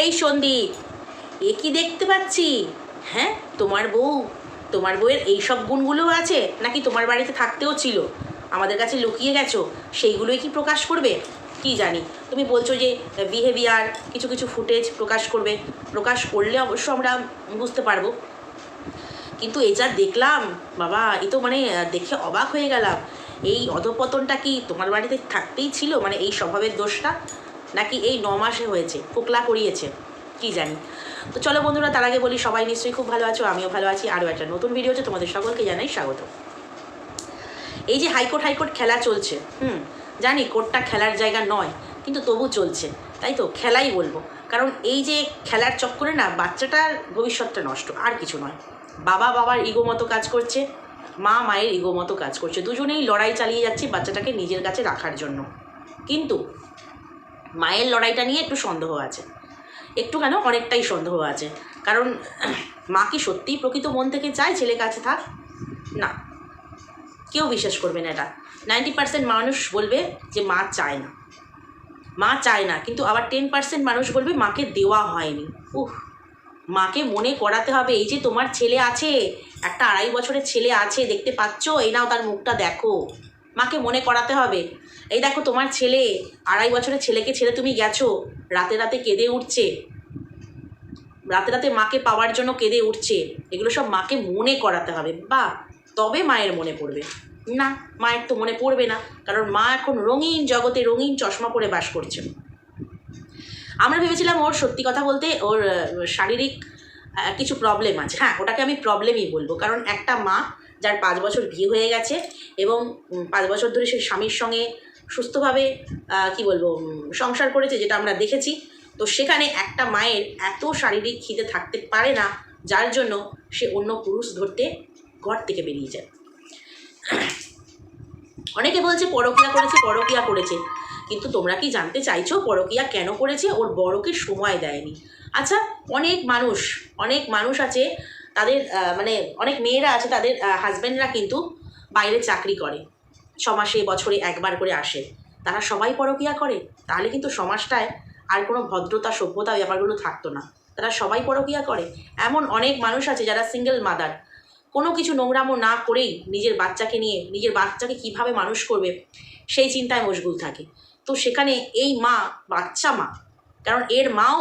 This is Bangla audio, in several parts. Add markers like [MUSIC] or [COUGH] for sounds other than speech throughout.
এই সন্দীপ, এ কি দেখতে পাচ্ছি? হ্যাঁ তোমার বউ, তোমার বউয়ের এই সব গুণগুলো আছে, নাকি তোমার বাড়িতে থাকতেও ছিল? আমাদের কাছে লুকিয়ে গেছো, সেইগুলোই কি প্রকাশ করবে? কি জানি, তুমি বলছো যে বিহেভিয়ার কিছু কিছু ফুটেজ প্রকাশ করবে। প্রকাশ করলে অবশ্য আমরা বুঝতে পারব। কিন্তু এই যা দেখলাম, বাবা, এ তো মানে দেখে অবাক হয়ে গেলাম। এই অধপতনটা কি তোমার বাড়িতে থাকতেই ছিল? মানে এই স্বভাবের দোষটা? নাকি এই ন মাসে হয়েছে? পোকলা করিয়েছে। কি জানি। তো চলো বন্ধুরা, তার আগে বলি, সবাই নিশ্চয়ই খুব ভালো আছো, আমিও ভালো আছি। আরও একটা নতুন ভিডিও হচ্ছে তোমাদের সকলকে জানাই স্বাগত। এই যে হাইকোর্ট হাইকোর্ট খেলা চলছে, হুম, জানি কোর্টটা খেলার জায়গা নয়, কিন্তু তবু চলছে, তাই তো? খেলাই বলব। কারণ এই যে খেলার চক্করে না, বাচ্চাটার ভবিষ্যৎটা নষ্ট, আর কিছু নয়। বাবা, বাবার ইগো মতো কাজ করছে, মা, মায়ের ইগো মতো কাজ করছে। দুজনেই লড়াই চালিয়ে যাচ্ছে বাচ্চাটাকে নিজের কাছে রাখার জন্য। কিন্তু মায়ের লড়াইটা নিয়ে একটু সন্দেহ আছে। একটু কেন? অনেকটাই সন্দেহ আছে। কারণ, মা কি সত্যিই প্রকৃত মন থেকে চায় ছেলে কাছে থাক? না। কেউ বিশ্বাস করবে না এটা। নাইনটি পার্সেন্ট মানুষ বলবে যে মা চায় না। মা চায় না। কিন্তু আবার টেন পার্সেন্ট মানুষ বলবে মাকে দেওয়া হয়নি। উহ মাকে মনে করাতে হবে, এই যে তোমার ছেলে আছে, একটা আড়াই বছরের ছেলে আছে, দেখতে পাচ্ছ? এই নাও তার মুখটা দেখো। মাকে মনে করাতে হবে। এই দেখো তোমার ছেলে, আড়াই বছরের ছেলেকে ছেড়ে তুমি গেছো। রাতে রাতে কেঁদে উঠছে। রাতে রাতে মাকে পাওয়ার জন্য কেঁদে উঠছে। এগুলো সব মাকে মনে করাতে হবে। বা, তবে মায়ের মনে পড়বে। না, মায়ের তো মনে পড়বে না। কারণ মা এখন রঙিন জগতে রঙিন চশমা পরে বাস করছে। আমরা ভেবেছিলাম ওর সত্যি কথা বলতে ওর শারীরিক কিছু প্রবলেম আছে। হ্যাঁ ওটাকে আমি প্রবলেমই বলব। কারণ একটা মা যার পাঁচ বছর বিয়ে হয়ে গেছে এবং পাঁচ বছর ধরে সে স্বামীর সঙ্গে সুস্থভাবে কি বলব সংসার করেছে যেটা আমরা দেখেছি। তো সেখানে একটা মায়ের এত শারীরিক খিদে থাকতে পারে না, যার জন্য সে অন্য পুরুষ ধরতে ঘর থেকে বেরিয়ে যায়। অনেকে বলছে, পরকিয়া করেছে পরকিয়া করেছে। কিন্তু তোমরা কি জানতে চাইছো, পরকিয়া কেন করেছে? ওর বড়কে সময় দেয়নি। আচ্ছা অনেক মানুষ অনেক মানুষ আছে তাদের মানে অনেক মেয়েরা আছে, তাদের হাজব্যান্ডরা কিন্তু বাইরে চাকরি করে। ছমাসে, বছরে একবার করে আসে। তারা সবাই পরকিয়া করে। তাহলে কিন্তু সমাজটায় আর কোনো ভদ্রতা, সভ্যতা ব্যাপারগুলো থাকতো না। তারা সবাই পরকিয়া করে। এমন অনেক মানুষ আছে যারা সিঙ্গেল মাদার কোনো কিছু নোংরামো না করেই নিজের বাচ্চাকে নিয়ে, নিজের বাচ্চাকে কীভাবে মানুষ করবে, সেই চিন্তায় মশগুল থাকে। তো সেখানে এই মা, বাচ্চা মা, কারণ এর মাও,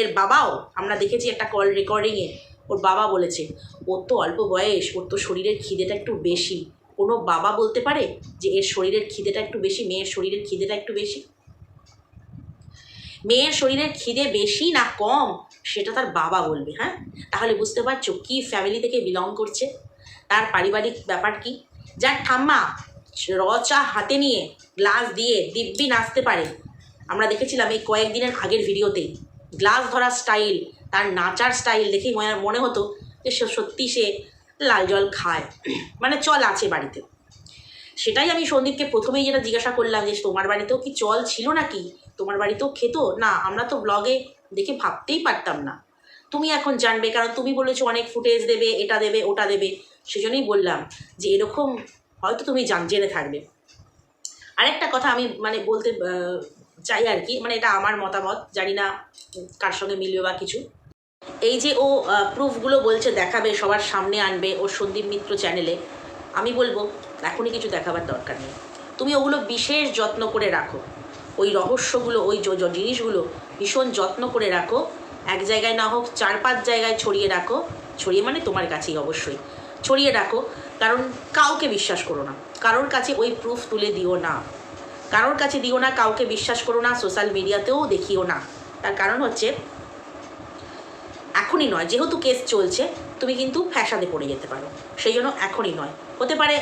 এর বাবাও আমরা দেখেছি একটা কল রেকর্ডিংয়ে ওর বাবা বলেছে, ওর তো অল্প বয়স, ওর তো শরীরের খিদেটা একটু বেশি। কোনো বাবা বলতে পারে যে এর শরীরের খিদেটা একটু বেশি, মেয়ের শরীরের খিদেটা একটু বেশি? মেয়ের শরীরের খিদে বেশি না কম, সেটা তার বাবা বলবে। হ্যাঁ? তাহলে বুঝতে পারছ কী ফ্যামিলি থেকে বিলং করছে? তার পারিবারিক ব্যাপার কি? যার ঠাম্মা র চা হাতে নিয়ে গ্লাস দিয়ে দিব্যি নাচতে পারে। আমরা দেখেছিলাম এই কয়েকদিনের আগের ভিডিওতেই গ্লাস ধরার স্টাইল তার নাচার স্টাইল দেখেই মনে- মনে হতো যে সে, সত্যি সে লাল জল খায়। মানে চল আছে বাড়িতে। সেটাই আমি সন্দীপকে প্রথমেই যেটা জিজ্ঞাসা করলাম যে, তোমার বাড়িতেও কি চল ছিল নাকি? তোমার বাড়িতেও খেতো? না, আমরা তো ব্লগে দেখে ভাবতেই পারতাম না। তুমি এখন জানবে, কারণ তুমি বলেছ অনেক ফুটেজ দেবে, এটা দেবে, ওটা দেবে। সেজন্যই বললাম যে, এরকম হয়তো তুমি জান, জেনে থাকবে। আরেকটা কথা আমি মানে বলতে চাই আর কি মানে এটা আমার মতামত, জানি না কার সঙ্গে মিলবে বা কিছু। এই যে ও প্রুফগুলো বলছে দেখাবে, সবার সামনে আনবে ও সন্দীপ মিত্র চ্যানেলে আমি বলব এখনই কিছু দেখাবার দরকার নেই। তুমি ওগুলো বিশেষ যত্ন করে রাখো। ওই রহস্যগুলো, ওই জিনিসগুলো ভীষণ যত্ন করে রাখো। এক জায়গায় না হোক চার পাঁচ জায়গায় ছড়িয়ে রাখো। ছড়িয়ে মানে তোমার কাছেই অবশ্যই। ছড়িয়ে রাখো। কারণ কাউকে বিশ্বাস করো না। কারোর কাছে ওই প্রুফ তুলে দিও না। কারোর কাছে দিও না, কাউকে বিশ্বাস করো না সোশ্যাল মিডিয়াতেও দেখিও না। তার কারণ হচ্ছে, এখনই নয়, যেহেতু কেস চলছে, তুমি কিন্তু ফ্যাসাদে পড়ে যেতে পারো। সেই জন্য এখনই নয়। হতে পারে,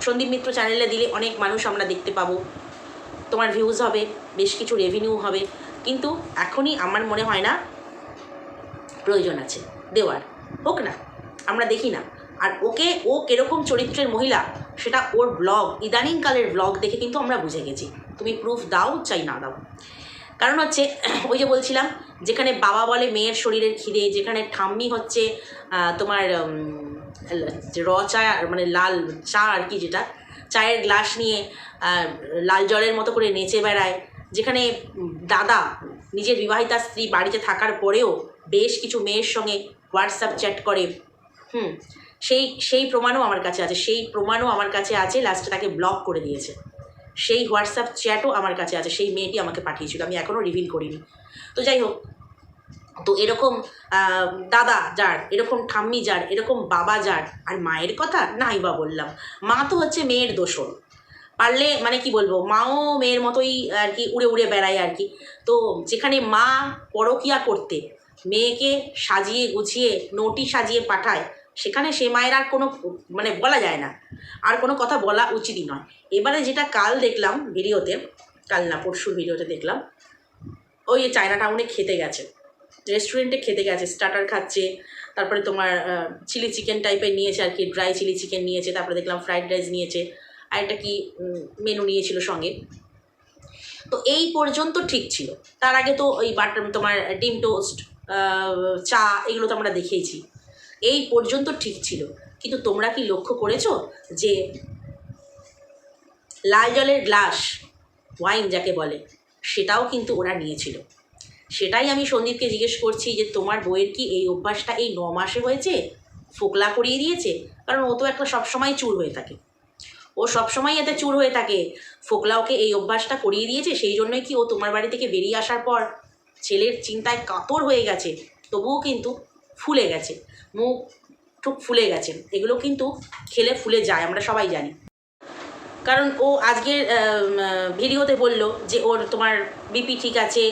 সন্দীপ মিত্র চ্যানেলে দিলে অনেক মানুষ আমরা দেখতে পাবো। তোমার ভিউজ হবে, বেশ কিছু রেভিনিউ হবে। কিন্তু এখনই আমার মনে হয় না, প্রয়োজন আছে। দেওয়ার। হোক না, আমরা দেখি না। আর ওকে, ও কীরকম চরিত্রের মহিলা সেটা ওর ব্লগ ইদানিংকালের ব্লগ দেখে কিন্তু আমরা বুঝে গেছি। তুমি প্রুফ দাও চাই না দাও। কারণ হচ্ছে, [CLEARS THROAT] ওই যে বলছিলাম, যেখানে বাবা বলে মেয়ের শরীরের খিদে, যেখানে ঠাম্মি হচ্ছে তোমার র চা মানে লাল চা আর কি যেটা, চায়ের গ্লাস নিয়ে লাল জলের মতো করে নেচে বেড়ায়। যেখানে দাদা, নিজের বিবাহিতা স্ত্রী বাড়িতে থাকার পরেও বেশ কিছু মেয়ের সঙ্গে হোয়াটসঅ্যাপ চ্যাট করে। হুম সেই সেই প্রমাণও আমার কাছে আছে, সেই প্রমাণও আমার কাছে আছে লাস্টে তাকে ব্লক করে দিয়েছে। সেই হোয়াটসঅ্যাপ চ্যাটও আমার কাছে আছে, সেই মেয়েটি আমাকে পাঠিয়েছিল, আমি এখনও রিভিল করিনি। তো যাই হোক, তো এরকম দাদা যার, এরকম ঠাম্মি যার, এরকম বাবা যার, আর মায়ের কথা নাই বা বললাম। মা তো হচ্ছে মেয়ের দোষর। পারলে মানে কি বলব, মাও মেয়ের মতোই আর কি উড়ে উড়ে বেড়ায় আর কি। তো যেখানে মা পরকিয়া করতে, মেয়েকে সাজিয়ে গুছিয়ে নোটি সাজিয়ে পাঠায় সেখানে সে মায়ের আর কোনো মানে বলা যায় না। আর কোনো কথা বলা উচিতই নয়। এবারে যেটা কাল দেখলাম ভিডিওতে, কাল না পরশুর ভিডিওতে দেখলাম, ওই চায়না টাউনে খেতে গেছে। রেস্টুরেন্টে খেতে গেছে স্টার্টার খাচ্ছে, তারপরে তোমার চিলি চিকেন টাইপের নিয়েছে আর কি ড্রাই চিলি চিকেন নিয়েছে, তারপরে দেখলাম ফ্রাইড রাইস নিয়েছে, আর একটা কি মেনু নিয়েছিল সঙ্গে। তো এই পর্যন্ত ঠিক ছিল। তার আগে তো ওই বাটার, তোমার ডিম টোস্ট চা, এগুলো তো আমরা দেখেইছি। এই পর্যন্ত ঠিক ছিল। কিন্তু তোমরা কি লক্ষ্য করেছ যে লাল জলের গ্লাস ওয়াইন যাকে বলে, সেটাও কিন্তু ওরা নিয়েছিল। সেটাই আমি সন্দীপকে জিজ্ঞেস করছি যে তোমার বইয়ের কি এই অভ্যাসটা এই ন মাসে হয়েছে? ফোকলা করিয়ে দিয়েছে? কারণ ও তো একটা সবসময় চুর হয়ে থাকে। ও সবসময় এতে চুর হয়ে থাকে। ফোকলা ওকে এই অভ্যাসটা করিয়ে দিয়েছে, সেই জন্যই কি ও তোমার বাড়ি থেকে বেরিয়ে আসার পর ছেলের চিন্তায় কাতর হয়ে গেছে। তবুও কিন্তু ফুলে গেছে, মুখ টুক ফুলে গেছে, এগুলো কিন্তু খেলে ফুলে যায়, আমরা সবাই জানি। কারণ ও আজকের ভিডিওতে বলল যে ওর তোমার বিপি ঠিক আছে,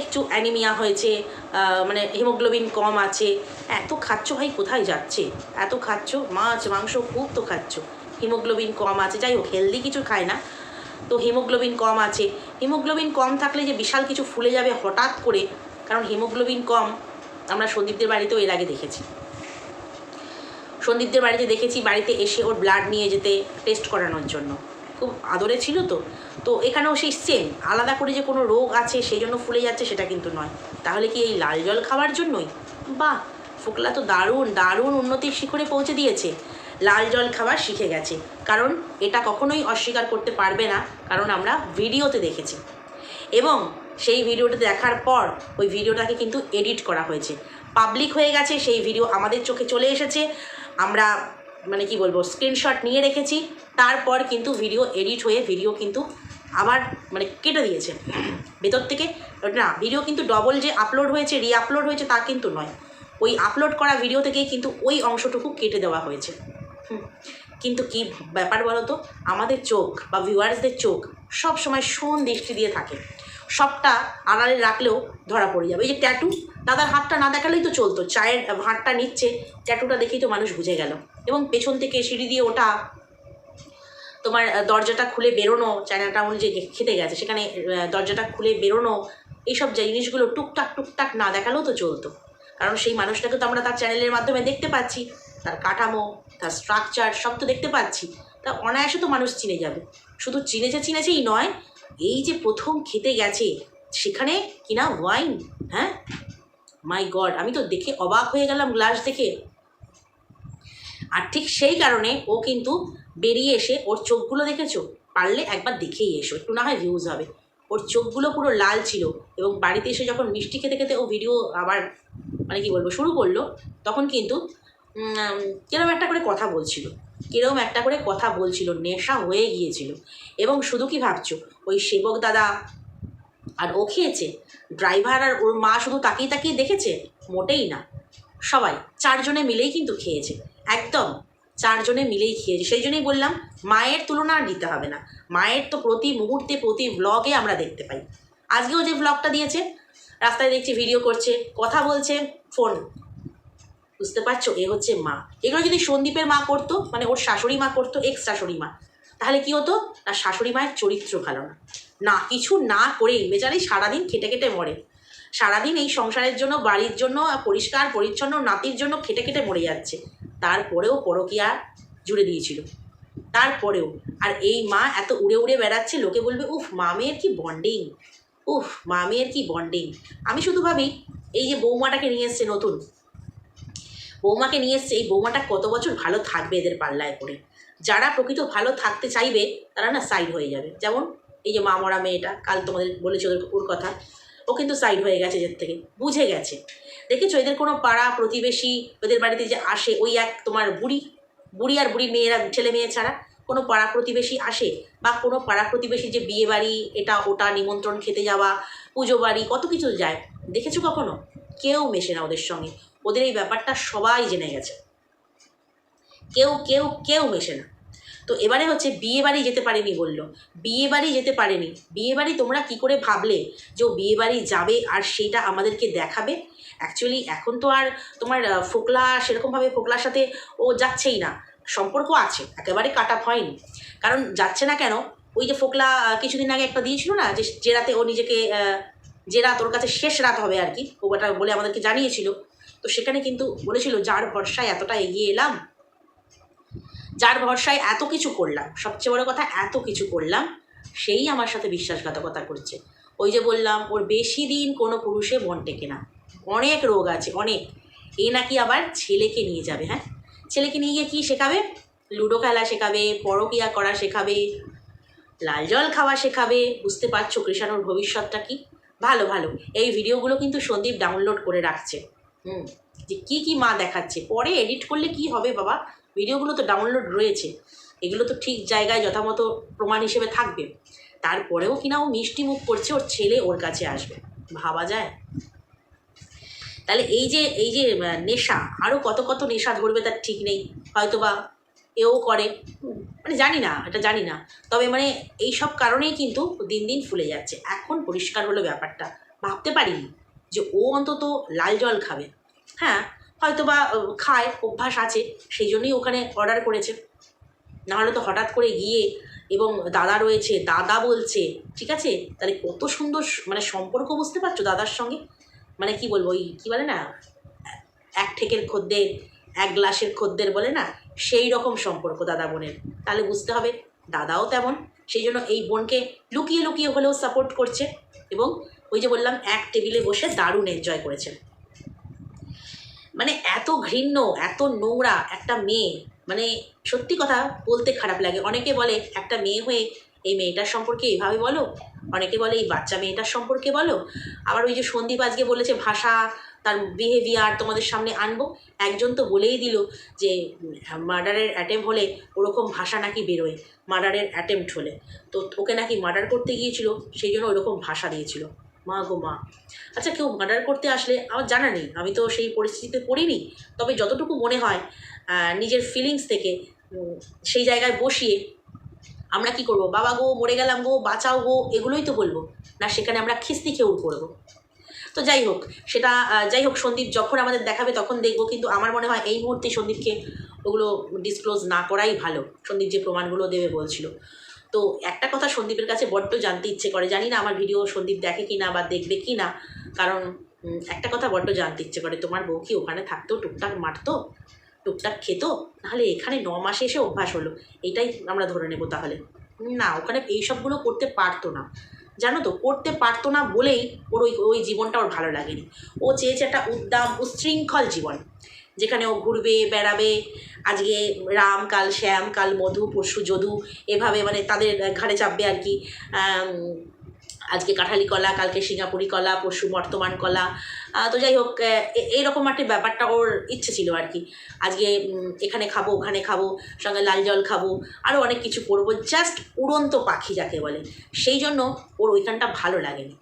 একটু অ্যানিমিয়া হয়েছে মানে হিমোগ্লোবিন কম আছে। এত খাচ্ছ ভাই, কোথায় যাচ্ছে? এত খাচ্ছ? মাছ, মাংস খুব তো খাচ্ছ। হিমোগ্লোবিন কম আছে, যাই হোক হেলদি কিছু খায় না। তো হিমোগ্লোবিন কম আছে। হিমোগ্লোবিন কম থাকলে যে বিশাল কিছু ফুলে যাবে হঠাৎ করে, কারণ হিমোগ্লোবিন কম আমরা সন্দীপদের বাড়িতেও এর আগে দেখেছি। সন্দীপদের বাড়িতে দেখেছি, বাড়িতে এসে ওর ব্লাড নিয়ে যেতে টেস্ট করানোর জন্য। খুব আদরে ছিল তো। তো এখানেও সেই সেম আলাদা করে যে কোনো রোগ আছে, সেই জন্য ফুলে যাচ্ছে সেটা কিন্তু নয়। তাহলে কি এই লাল জল খাওয়ার জন্যই? বাহ, ফোকলা তো দারুণ দারুণ উন্নতির শিখরে পৌঁছে দিয়েছে। লাল জল খাবার শিখে গেছে। কারণ এটা কখনোই অস্বীকার করতে পারবে না, কারণ আমরা ভিডিওতে দেখেছি। এবং সেই ভিডিওটা দেখার পর ওই ভিডিওটাকে কিন্তু এডিট করা হয়েছে। পাবলিক হয়ে গেছে, সেই ভিডিও আমাদের চোখে চলে এসেছে। আমরা মানে কি বলব স্ক্রিনশট নিয়ে রেখেছি। তারপর কিন্তু ভিডিও এডিট হয়ে ভিডিও কিন্তু আবার মানে কেটে দিয়েছে। ভেতর থেকে, না ভিডিও কিন্তু ডবল যে আপলোড হয়েছে রি আপলোড হয়েছে তা কিন্তু নয়। ওই আপলোড করা ভিডিও থেকেই কিন্তু ওই অংশটুকু কেটে দেওয়া হয়েছে। কিন্তু কি ব্যাপার বলো তো আমাদের চোখ বা ভিউয়ার্সদের চোখ সব সময় শোন দৃষ্টি দিয়ে থাকে। সবটা আড়ালে রাখলেও ধরা পড়ে যাবে। এই যে ট্যাটু দাদার হাতটা না দেখালেই তো চলতো। চায়ের হাতটা নিচ্ছে ট্যাটুটা দেখেই তো মানুষ বুঝে গেল। এবং পেছন থেকে সিঁড়ি দিয়ে ওটা তোমার দরজাটা খুলে বেরোনো চায়না টাউন যে খেতে গেছে, সেখানে দরজাটা খুলে বেরোনো, এইসব জিনিসগুলো টুকটাক টুকটাক না দেখালেও তো চলতো। কারণ সেই মানুষটাকে তো আমরা তার চ্যানেলের মাধ্যমে দেখতে পাচ্ছি। তার কাঠামো, তার স্ট্রাকচার সব তো দেখতে পাচ্ছি। তা অনায়াসে তো মানুষ চিনে যাবে। শুধু চিনেছে, চিনেছেই নয় এই যে প্রথম খেতে গেছে, সেখানে কিনা ওয়াইন হ্যাঁ? মাই গড আমি তো দেখে অবাক হয়ে গেলাম গ্লাস দেখে। আর ঠিক সেই কারণে ও কিন্তু বেরিয়ে এসে ওর চোখগুলো দেখেছ? পারলে একবার দেখেই এসো, একটু না হয় ভিউজ হবে। ওর চোখগুলো পুরো লাল ছিল এবং বাড়িতে এসে যখন মিষ্টি খেতে খেতে ও ভিডিও আবার মানে কি বলব, শুরু করল, তখন কিন্তু কিরম একটা করে কথা বলছিল। কিরম একটা করে কথা বলছিল, নেশা হয়ে গিয়েছিল। এবং শুধু কি ভাবছ? ওই সেবক দাদা। আর ও খেয়েছে? ড্রাইভার আর ওর মা শুধু তাকিয়ে তাকিয়ে দেখেছে? মোটেই না। সবাই চারজনে মিলেই কিন্তু খেয়েছে। একদম চারজনে মিলেই খেয়েছে। সেই জন্যই বললাম, মায়ের তুলনা আর দিতে হবে না। মায়ের তো প্রতি মুহূর্তে, প্রতি ব্লগে আমরা দেখতে পাই। আজকেও যে ব্লগটা দিয়েছে, রাস্তায় দেখছি ভিডিও করছে, কথা বলছে ফোন বুঝতে পারছ? এ হচ্ছে মা। এগুলো যদি সন্দীপের মা করতো মানে ওর শাশুড়ি মা করতো এক্স শাশুড়ি মা। তাহলে কি হতো? না শাশুড়ি মায়ের চরিত্র ভালো না। না কিছু না করেই বেচারি সারাদিন খেটে খেটে মরে। সারাদিন এই সংসারের জন্য, বাড়ির জন্য, পরিষ্কার, পরিচ্ছন্ন নাতির জন্য খেটে খেটে মরে যাচ্ছে। তারপরেও পরকিয়া জুড়ে দিয়েছিল। তারপরেও, আর এই মা এত উড়ে উড়ে বেড়াচ্ছে, লোকে বলবে, উফ মামের কি বন্ডিং উফ মামের কি বন্ডিং আমি শুধু ভাবি, এই যে বৌমাটাকে নিয়ে এসছে নতুন। বৌমাকে নিয়ে এসছে, এই বৌমাটা কত বছর ভালো থাকবে এদের পাল্লায় পড়ে। যারা প্রকৃত ভালো থাকতে চাইবে, তারা না সাইড হয়ে যাবে। যেমন এই যে মা মরা মেয়েটা, কাল তোমাদের বলেছি ওদের ওর কথা, ও কিন্তু সাইড হয়ে গেছে এদের থেকে, বুঝে গেছে। দেখেছ? এদের কোনো পাড়া প্রতিবেশী ওদের বাড়িতে যে আসে, ওই এক তোমার বুড়ি বুড়ি আর বুড়ি মেয়েরা, ছেলে মেয়ে ছাড়া কোনো পাড়া প্রতিবেশী আসে? বা কোনো পাড়া প্রতিবেশী যে বিয়ে বাড়ি, এটা, ওটা, নিমন্ত্রণ খেতে যাওয়া, পুজো বাড়ি, কত কিছু যায়। দেখেছ কখনো? কেউ মেশে না ওদের সঙ্গে। ওদের এই ব্যাপারটা সবাই জেনে গেছে। কেউ কেউ কেউ মেশে না। তো এবারে হচ্ছে বিয়ে বাড়ি যেতে পারেনি বলল। বিয়ে বাড়ি যেতে পারেনি। বিয়ে বাড়ি তোমরা কি করে ভাবলে যে ও বিয়ে বাড়ি যাবে আর সেটা আমাদেরকে দেখাবে? অ্যাকচুয়ালি এখন তো আর তোমার ফোকলা সেরকমভাবে ফোকলার সাথে ও যাচ্ছেই না। সম্পর্ক আছে, একেবারে কাট আপ হয়নি। কারণ যাচ্ছে না কেন? ওই যে ফোকলা কিছুদিন আগে একটা দিয়েছিল না যে যে রাতে ও নিজেকে যে রাত ওর কাছে শেষ রাত হবে আর কি, ওটা বলে আমাদেরকে জানিয়েছিল। তো সেখানে কিন্তু বলেছিল, যার ভরসায় এতটা এগিয়ে এলাম যার ভরসায় এত কিছু করলাম, সবচেয়ে বড় কথা এত কিছু করলাম, সেই আমার সাথে বিশ্বাসঘাতকতা করছে। ওই যে বললাম, ওর বেশি দিন কোনো পুরুষে মন টেকে না। অনেক রোগ আছে, অনেক। এ নাকি আবার ছেলেকে নিয়ে যাবে হ্যাঁ? ছেলেকে নিয়ে গিয়ে কী শেখাবে? লুডো খেলা শেখাবে, পরকিয়া করা শেখাবে, লাল জল খাওয়া শেখাবে। বুঝতে পারছ কৃষাণুর ভবিষ্যৎটা কি? ভালো ভালো। এই ভিডিওগুলো কিন্তু সন্দীপ ডাউনলোড করে রাখছে। হুম। যে কী কী মা দেখাচ্ছে? পরে এডিট করলে কি হবে বাবা? ভিডিওগুলো তো ডাউনলোড রয়েছে, এগুলো তো ঠিক জায়গায় যথামত প্রমাণ হিসেবে থাকবে। তারপরেও কিনা ও মিষ্টি মুখ করছে, ওর ছেলে ওর কাছে আসবে। ভাবা যায়। তাহলে এই যে এই যে নেশা আরও কত কত নেশা ধরবে তার ঠিক নেই হয়তো বা এও করে। মানে জানি না, এটা জানি না। তবে মানে এই সব কারণেই কিন্তু দিন দিন ফুলে যাচ্ছে। এখন পরিষ্কার হলো ব্যাপারটা। ভাবতে পারিনি যে ও অন্তত লাল জল খাবে। হ্যাঁ হয়তো বা খায়, অভ্যাস আছে, সেই জন্যই ওখানে অর্ডার করেছে। নাহলে তো হঠাৎ করে গিয়ে এবং দাদা রয়েছে, দাদা বলছে, ঠিক আছে? তাহলে কত সুন্দর মানে সম্পর্ক বুঝতে পারছ দাদার সঙ্গে? মানে কি বলব, ওই কী বলে না? এক ঠেকের খদ্দের, এক গ্লাসের খদ্দের বলে না? সেই রকম সম্পর্ক দাদা বোনের। তাহলে বুঝতে হবে, দাদাও তেমন। সেই জন্য এই বোনকে লুকিয়ে লুকিয়ে হলেও সাপোর্ট করছে এবং ওই যে বললাম, এক টেবিলে বসে দারুণ এনজয় করেছে। মানে এত ঘৃণ্য, এত নোংরা একটা মেয়ে। মানে সত্যি কথা বলতে খারাপ লাগে। অনেকে বলে, একটা মেয়ে হয়ে এই মেয়েটার সম্পর্কে এইভাবে বলো? অনেকে বলে, এই বাচ্চা মেয়েটার সম্পর্কে বলো? আবার ওই যে সন্দীপ আজকে বলেছে, ভাষা, তার বিহেভিয়ার তোমাদের সামনে আনব। একজন তো বলেই দিল যে মার্ডারের অ্যাটেম্প হলে ওরকম ভাষা নাকি বেরোয়। মার্ডারের অ্যাটেম্প্ট হলে। তো ওকে নাকি মার্ডার করতে গিয়েছিল, সেই জন্য ওরকম ভাষা দিয়েছিল। মা গো মা। আচ্ছা কেউ মার্ডার করতে আসলে আমার জানা নেই। আমি তো সেই পরিস্থিতিতে পড়িনি। তবে যতটুকু মনে হয় নিজের ফিলিংস থেকে সেই জায়গায় বসিয়ে আমরা কি করব? বাবা গো, মরে গেলাম গো, বাঁচাও গো, এগুলোই তো বলব। না, সেখানে আমরা খিস্তি খেয়েও করব তো যাই হোক, সেটা যাই হোক, সন্দীপ যখন আমাদের দেখাবে তখন দেখব, কিন্তু আমার মনে হয় এই মুহূর্তে সন্দীপকে ওগুলো ডিসক্লোজ না করাই ভালো। সন্দীপ যে প্রমাণগুলো দেবে বলছিল। তো একটা কথা সন্দীপের কাছে বড্ড জানতে ইচ্ছে করে। জানি না আমার ভিডিও সন্দীপ দেখে কি না বা দেখবে কি না কারণ একটা কথা বড্ড জানতে ইচ্ছে করে। তোমার বউ কি ওখানে থাকতো? টুকটাক মারতো? টুকটাক খেতো? নাহলে এখানে ন মাসে এসে অভ্যাস হলো। এটাই আমরা ধরে নেব তাহলে। না, ওখানে এইসবগুলো করতে পারতো না। জানো তো, করতে পারতো না বলেই ওর ওই ওই জীবনটা ওর ভালো লাগেনি। ও চেয়েছে একটা উদ্দাম উচ্ছৃঙ্খল জীবন। যেখানে ও ঘুরবে, বেড়াবে। আজকে রাম, কাল শ্যাম, কাল মধু, পরশু যদু, এভাবে মানে তাদের ঘাড়ে চাপবে আর কি। আজকে কাঁঠালি কলা, কালকে সিঙ্গাপুরি কলা, পরশু বর্তমান কলা। তো যাই হোক এইরকম একটা ব্যাপারটা ওর ইচ্ছে ছিল আর কি। আজকে এখানে খাব, ওখানে খাব, সঙ্গে লাল জল খাব আরও অনেক কিছু করব জাস্ট উড়ন্ত পাখি যাকে বলে। সেই জন্য ওর ওইখানটা ভালো লাগেনি।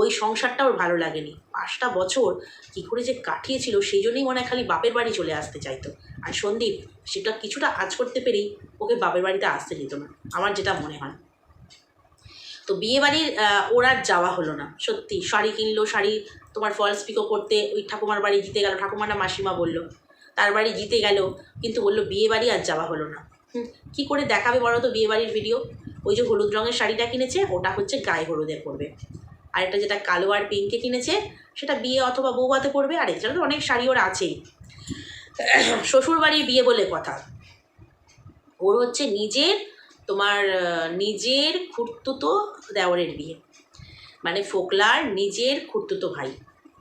ওই সংসারটা ওর ভালো লাগেনি। পাঁচটা বছর কী করে যে কাটিয়েছিল, সেই জন্যই মনে হয় খালি বাপের বাড়ি চলে আসতে চাইতো। আর সন্দীপ, সেটা কিছুটা আজ করতে পেরেই ওকে বাপের বাড়িতে আসতে দিত না, আমার যেটা মনে হয়। তো বিয়ে বাড়ির ওর আর যাওয়া হলো না, সত্যি। শাড়ি কিনলো, শাড়ি তোমার ফলস পিকো করতে ওই ঠাকুমার বাড়ি জিতে গেল ঠাকুমার মাসিমা বলল। তার বাড়ি জিতে গেল, কিন্তু বলল বিয়ে বাড়ি আর যাওয়া হলো না। কী করে দেখাবে বলো তো বিয়ে বাড়ির ভিডিও ওই যে হলুদ রঙের শাড়িটা কিনেছে, ওটা হচ্ছে গায়ে হলুদে পরবে। আর একটা যেটা কালো আর পিঙ্কে কিনেছে, সেটা বিয়ে অথবা বৌভাতে পড়বে, আর এছাড়া তো অনেক শাড়ি ওর আছেই। [CLEARS THROAT] শ্বশুরবাড়ির বিয়ে বলে কথা। ওর হচ্ছে নিজের, তোমার নিজের খুঁড়তুতো দেওরের বিয়ে। মানে ফোকলার নিজের খুঁড়তুতো ভাই,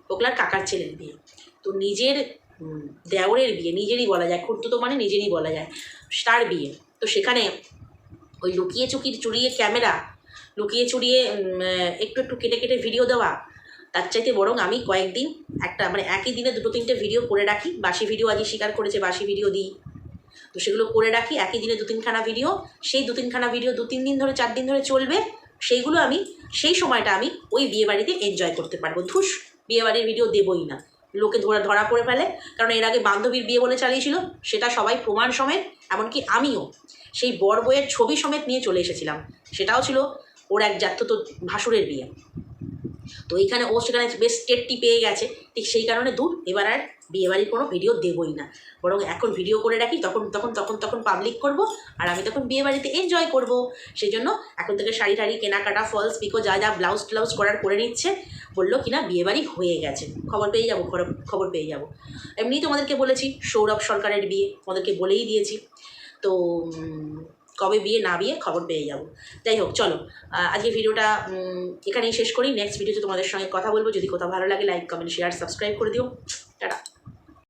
ফোকলার কাকার ছেলের বিয়ে। তো নিজের দেওরের বিয়ে, নিজেরই বলা যায়, খুঁড়তুতো মানে নিজেরই বলা যায়, তার বিয়ে। তো সেখানে ওই লুকিয়ে চুকিয়ে চুরিয়ে ক্যামেরা লুকিয়ে চুরিয়ে একটু একটু কেটে কেটে ভিডিও দেওয়া। তার চাইতে বরং আমি কয়েকদিন একটা মানে একই দিনে দুটো তিনটে ভিডিও করে রাখি। বাসি ভিডিও আজকে স্বীকার করেছে, বাসি ভিডিও দিই। তো সেগুলো করে রাখি, একই দিনে দু তিনখানা ভিডিও সেই দু তিনখানা ভিডিও দু তিন দিন ধরে, চার দিন ধরে চলবে। সেইগুলো আমি, সেই সময়টা আমি ওই বিয়ে বাড়িতে এনজয় করতে পারব। ধুস বিয়ে বাড়ির ভিডিও দেবই না। লোকে ধরা ধরা পড়ে ফেলে। কারণ এর আগে বান্ধবীর বিয়ে বলে চালিয়েছিল, সেটা সবাই প্রমাণ সমেত, এমনকি আমিও। সেই বর বইয়ের ছবি সমেত নিয়ে চলে এসেছিলাম। সেটাও ছিল ওর এক জাত তো ভাসুরের বিয়ে। তো এইখানে ও সেখানে বেশ স্টেটটি পেয়ে গেছে। ঠিক সেই কারণে দূর, এবার আর বিয়েবাড়ির কোনো ভিডিও দেবই না। বরং এখন ভিডিও করে রাখি, তখন তখন তখন তখন পাবলিক করব আর আমি তখন বিয়েবাড়িতে এনজয় করব। সেই জন্য এখন থেকে শাড়ি টাড়ি কেনাকাটা ফলস পিকো যা যা ব্লাউজ ট্লাউজ করার করে নিচ্ছে, বলল কি কিনা বিয়েবাড়ি হয়ে গেছে। খবর পেয়ে যাব খবর পেয়ে যাব। এমনি তোমাদেরকে বলেছি, সৌরভ সরকারের বিয়ে তোমাদেরকে বলেই দিয়েছি। তো কবে বিয়ে না বিয়ে খবর পেয়ে যাব। যাই হোক, চলো। আজকে ভিডিওটা এখানেই শেষ করি। নেক্সট ভিডিওতে তোমাদের সঙ্গে কথা বলব। যদি কোথাও ভালো লাগে লাইক কমেন্ট শেয়ার সাবস্ক্রাইব করে দিও। টাটা।